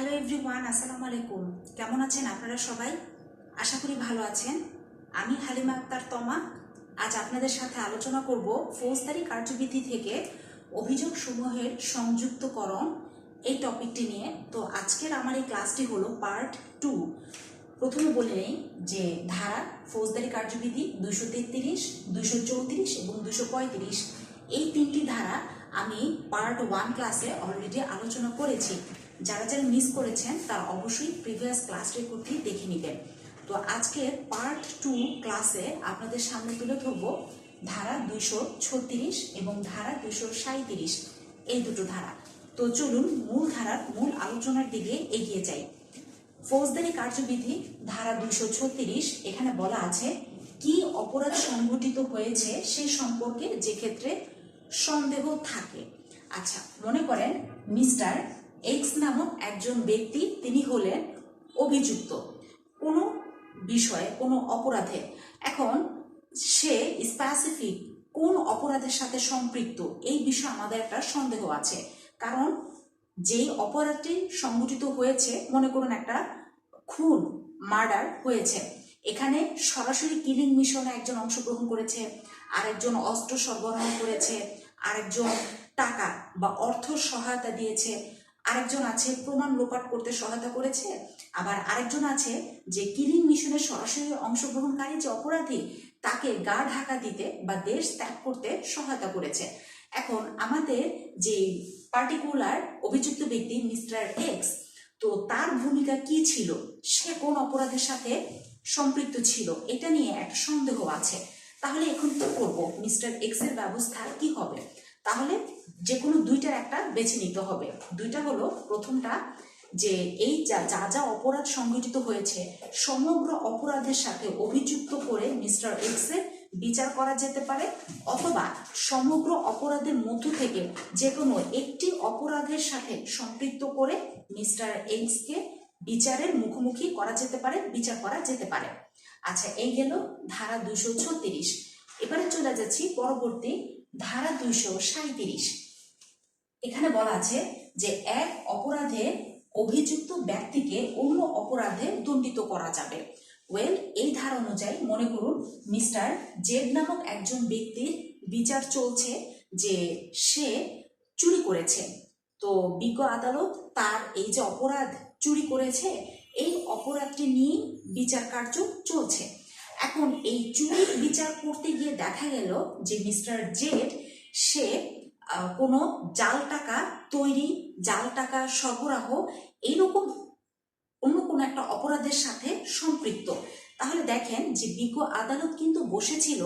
Hello everyone, আসসালামু আলাইকুম। কেমন আছেন আপনারা সবাই? আশা করি ভালো আছেন। আমি হালিমা আক্তার তমা। আজ আপনাদের সাথে আলোচনা করব ফৌজদারি কার্যবিধি থেকে অভিযোগ সমূহের সংযুক্তকরণ এই টপিকটি নিয়ে। তো আজকের আমার এই ক্লাসটি হলো পার্ট টু। প্রথমে বলে নেই যে ধারা ফৌজদারি কার্যবিধি দুইশো তেত্রিশ, দুইশো চৌত্রিশ এবং দুশো পঁয়ত্রিশ। এই তিনটি ধারা আমি পার্ট ওয়ান ক্লাসে অলরেডি আলোচনা করেছি। যারা যারা মিস করেছেন, তারা অবশ্যই প্রিভিয়াস ক্লাস রেকর্ডটি দেখে নেবেন। তো আজকের পার্ট টু ক্লাসে আপনাদের সামনে তুলে ধরব ধারা দুইশো ছত্রিশ এবং ধারা দুইশো সাঁত্রিশ এই দুটো ধারা। তো চলুন মূল ধারার মূল আলোচনার দিকে এগিয়ে যাই। ফৌজদারি কার্যবিধি ধারা দুইশো ছত্রিশ, এখানে বলা আছে, কি অপরাধ সংঘটিত হয়েছে সে সম্পর্কে যে ক্ষেত্রে সন্দেহ থাকে। আচ্ছা মনে করেন মিস্টার এক্স নামক একজন ব্যক্তি তিনি হলেন অভিযুক্ত। কোনো বিষয়ে, কোনো অপরাধে। এখন সে স্পেসিফিক কোন অপরাধের সাথে সম্পৃক্ত, এই বিষয়ে আমাদের একটা সন্দেহ আছে। কারণ যেই অপরাধটি সংঘটিত হয়েছে, মনে করুন একটা খুন, মার্ডার হয়েছে। এখানে সরাসরি কিলিং মিশনে একজন অংশগ্রহণ করেছে, আরেকজন অস্ত্র সরবরাহ করেছে, আরেকজন টাকা বা অর্থ সহায়তা দিয়েছে। আরেকজন আছে প্রমাণ লোপাট করতে সহায়তা করেছে, আবার আরেকজন আছে যে কিলিং মিশনে সরাসরি অংশগ্রহণকারী যে অপরাধী, তাকে গা ঢাকা দিতে বা দেশ ত্যাগ করতে সহায়তা করেছে। এখন আমাদের যে পার্টিকুলার অভিযুক্ত ব্যক্তি মিস্টার এক্স, তো তার ভূমিকা কি ছিল? সে কোন অপরাধের সাথে সম্পৃক্ত ছিল? এটা নিয়ে একটা সন্দেহ আছে। তাহলে এখন কি করব? মিস্টার এক্সের ব্যবস্থা কি হবে? তাহলে যে কোনো দুইটার একটা বেছে নিতে হবে। দুইটা হলো প্রথমটা যে এই যা যা অপরাধ সংঘটিত হয়েছে, সমগ্র অপরাধের সাথে অভিযুক্ত করে মিস্টার এক্সের বিচার করা যেতে পারে, অথবা সমগ্র অপরাধের মধ্য থেকে যে কোনো একটি অপরাধের সাথে সম্পৃক্ত করে মিস্টার এক্সকে বিচারের মুখোমুখি করা যেতে পারে, বিচার করা যেতে পারে। আচ্ছা এই গেল ধারা দুশো ছত্রিশ। চলে যাচ্ছি পরবর্তী ধারা দুইশো সাঁত্রিশ এখানে বলা আছে যে এক অপরাধে অভিযুক্ত ব্যক্তিকে অন্য অপরাধে দণ্ডিত করা যাবে। ওয়েল, এই ধারা অনুযায়ী মনে করুন, মিস্টার জেড নামক একজন ব্যক্তির বিচার চলছে যে সে চুরি করেছে। তো বিজ্ঞ আদালত তার এই যে অপরাধ চুরি করেছে, এই অপরাধটি নিয়ে বিচার কার্য চলছে। এখন এই চুরির বিচার করতে গিয়ে দেখা গেল যে মিস্টার জেড, সে কোনো জাল টাকা তৈরি, জাল টাকা সরবরাহ এইরকম অন্য কোনো একটা অপরাধের সাথে সম্পৃক্ত। তাহলে দেখেন যে বিজ্ঞ আদালত কিন্তু বসেছিল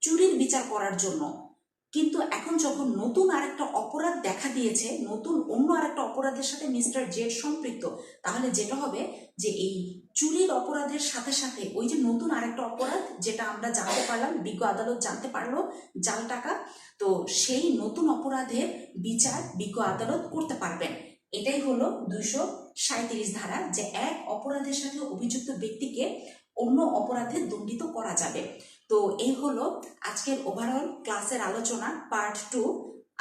চুরির বিচার করার জন্য। কিন্তু এখন যখন নতুন আরেকটা অপরাধ দেখা দিয়েছে, নতুন অন্য আরেকটা অপরাধের সাথে মিস্টার জেড সম্পৃক্ত, তাহলে যেটা হবে যে এই চুরির অপরাধের সাথে সাথে ওই যে নতুন আরেকটা অপরাধ, যেটা আমরা জানতে পারলাম, বিজ্ঞ আদালত জানতে পারল জাল টাকা, তো সেই নতুন অপরাধের বিচার বিজ্ঞ আদালত করতে পারবেন। এটাই হলো দুইশো সাঁত্রিশ ধারা যে এক অপরাধের সাথে অভিযুক্ত ব্যক্তিকে অন্য অপরাধে দণ্ডিত করা যাবে। তো এই হলো আজকের ওভারঅল ক্লাসের আলোচনা পার্ট টু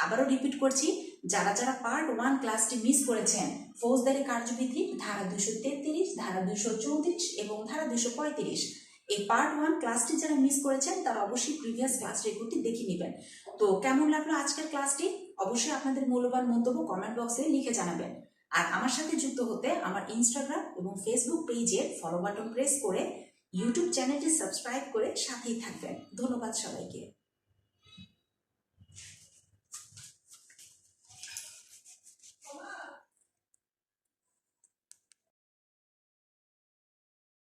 আবারও রিপিট করছি, যারা যারা পার্ট ওয়ান ক্লাসটি মিস করেছেন, ফৌজদারি কার্যবিধি, ধারা দুশো তেত্রিশ, ধারা দুশো চৌত্রিশ এবং ধারা দুশো পঁয়ত্রিশ। এই পার্ট ওয়ান ক্লাসটি যারা মিস করেছেন, তারা অবশ্যই প্রিভিয়াস ক্লাস রেকর্ডটি দেখে নেবেন। তো কেমন লাগল আজকের ক্লাসটি অবশ্যই আপনাদের মূল্যবান মন্তব্য কমেন্ট বক্সে লিখে জানাবেন। আর আমার সাথে যুক্ত হতে আমার ইনস্টাগ্রাম এবং ফেসবুক পেজে ফলো বাটন প্রেস করে ইউটিউব চ্যানেলটি সাবস্ক্রাইব করে সাথেই থাকবেন। ধন্যবাদ সবাইকে।